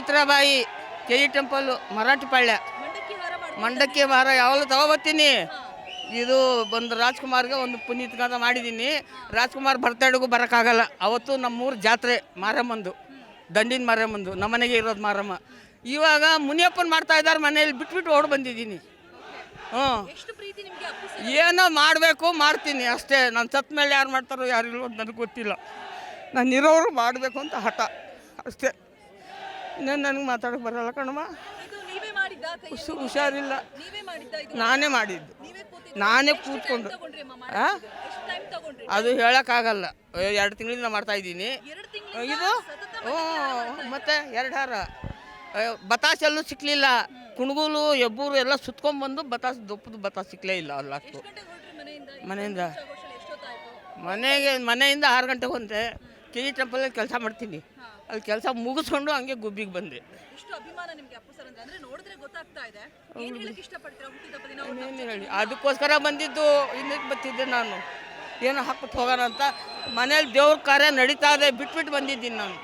ಸಾವಿತ್ರಾಬಾಯಿ ಕೆ ಇ ಟೆಂಪಲ್ಲು ಮರಾಠಿಪಾಳ್ಯ ಮಂಡಕ್ಕಿ ವಾರ ಯಾವಾಗಲೂ ತಗೋಬತ್ತೀನಿ. ಇದು ಬಂದು ರಾಜ್ಕುಮಾರ್ಗೆ ಒಂದು ಪುನೀತ್ಗಾದ ಮಾಡಿದ್ದೀನಿ. ರಾಜ್ಕುಮಾರ್ ಬರ್ತಡೆಗೂ ಬರೋಕ್ಕಾಗಲ್ಲ. ಅವತ್ತು ನಮ್ಮೂರು ಜಾತ್ರೆ ಮಾರಮ್ಮಂದು ದಂಡಿನ ಮಾರಮ್ಮಂದು ನಮ್ಮನೆಗೆ ಇರೋದು ಮಾರಮ್ಮ. ಇವಾಗ ಮುನಿಯಪ್ಪನ ಮಾಡ್ತಾ ಇದ್ದಾರೆ ಮನೇಲಿ ಬಿಟ್ಬಿಟ್ಟು ಓಡ್ ಬಂದಿದ್ದೀನಿ. ಹ್ಞೂ ಏನೋ ಮಾಡಬೇಕು ಮಾಡ್ತೀನಿ. ಅಷ್ಟೇ ನಾನು ಸತ್ತ ಮೇಲೆ ಯಾರು ಮಾಡ್ತಾರೋ ಯಾರು ಇಲ್ವೋ ನನಗೆ ಗೊತ್ತಿಲ್ಲ. ನಾನು ಇರೋರು ಮಾಡಬೇಕು ಅಂತ ಹಠ. ಅಷ್ಟೇ. ನನಗೆ ಮಾತಾಡಕ್ಕೆ ಬರಲ್ಲ ಕಣಮ್ಮ. ಹುಷ- ಹುಷಾರಿಲ್ಲ. ನಾನೇ ಮಾಡಿದ್ದು. ನಾನೇ ಕೂತ್ಕೊಂಡು. ಆ? ಅದು ಹೇಳೋಕ್ಕಾಗಲ್ಲ. ಎರಡು ತಿಂಗಳಿಂದ ಮಾಡ್ತಾ ಇದ್ದೀನಿ. ಇದು? ಹ್ಞೂ ಮತ್ತೆ ಎರಡು ಹಾರ. ಅಯ್ಯೋ, ಬತಾಸ್ ಎಲ್ಲೂ ಸಿಕ್ಕಲಿಲ್ಲ ಕುಣಗೂಲು ಎಬ್ಬೂರು ಎಲ್ಲ ಸುತ್ಕೊಂಡ್ಬಂದು ಬತಾಸ್ ದೊಪ್ಪದು ಬತಾಸ್ ಸಿಕ್ಕಲೇ ಇಲ್ಲ ಹೊರಟ್ರಿ ಮನೆಯಿಂದ? ಮನೆಗೆ ಮನೆಯಿಂದ ಆರು ಗಂಟೆಗೆ ಹೊಂತೆ. ಕೆ ಜಿ ಟೆಂಪಲಲ್ಲಿ ಕೆಲಸ ಮಾಡ್ತೀನಿ. ಅಲ್ಲಿ ಕೆಲಸ ಮುಗಿಸ್ಕೊಂಡು ಹಂಗೆ ಗುಬ್ಬಿಗೆ ಬಂದೆ ಇಷ್ಟು ಅಭಿಮಾನ ನಿಮಗೆ ಅಪ್ಪು ಸರ್ ಅಂದ್ರೆ ಅಂದ್ರೆ ನೋಡಿದ್ರೆ ಗೊತ್ತಾಗ್ತಾ ಇದೆ. ಏನ್ ಹೇಳಕ್ ಇಷ್ಟಪಡ್ತೀರಾ? ಹುಟ್ಟಿದಪ್ಪ ದಿನ ಅವ್ರನ್ನ ಏನು ಹೇಳಿ. ಅದಕ್ಕೋಸ್ಕರ ಬಂದಿದ್ದು ಇನ್ನಕ್ಕೆ ಬರ್ತಿದ್ದೆ ನಾನು? ಏನೋ ಹಾಕ್ಬಿಟ್ಟು ಹೋಗೋಣ ಅಂತ. ಮನೇಲಿ ದೇವ್ರ ಕಾರ್ಯ ನಡೀತಾ ಇದೆ ಬಿಟ್ಬಿಟ್ಟು ಬಂದಿದ್ದೀನಿ ನಾನು.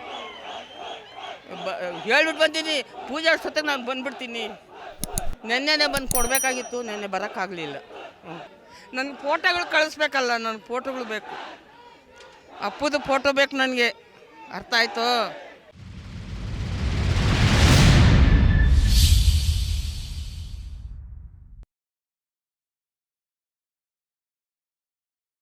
ಬ ಹೇಳ್ಬಿಟ್ಟು ಬಂದೀನಿ ಪೂಜೆ ಅಷ್ಟೊತ್ತಿಗೆ ನಾನು ಬಂದ್ಬಿಡ್ತೀನಿ. ನೆನ್ನೆನೇ ಬಂದು ಕೊಡಬೇಕಾಗಿತ್ತು ನೆನ್ನೆ ಬರೋಕ್ಕಾಗಲಿಲ್ಲ. ಹ್ಞೂ ನನಗೆ ಫೋಟೋಗಳು ಕಳಿಸ್ಬೇಕಲ್ಲ ನನ್ನ ಫೋಟೋಗಳು ಬೇಕು. ಅಪ್ಪುದು ಫೋಟೋ ಬೇಕು ನನಗೆ. ಅರ್ಥ ಆಯ್ತು.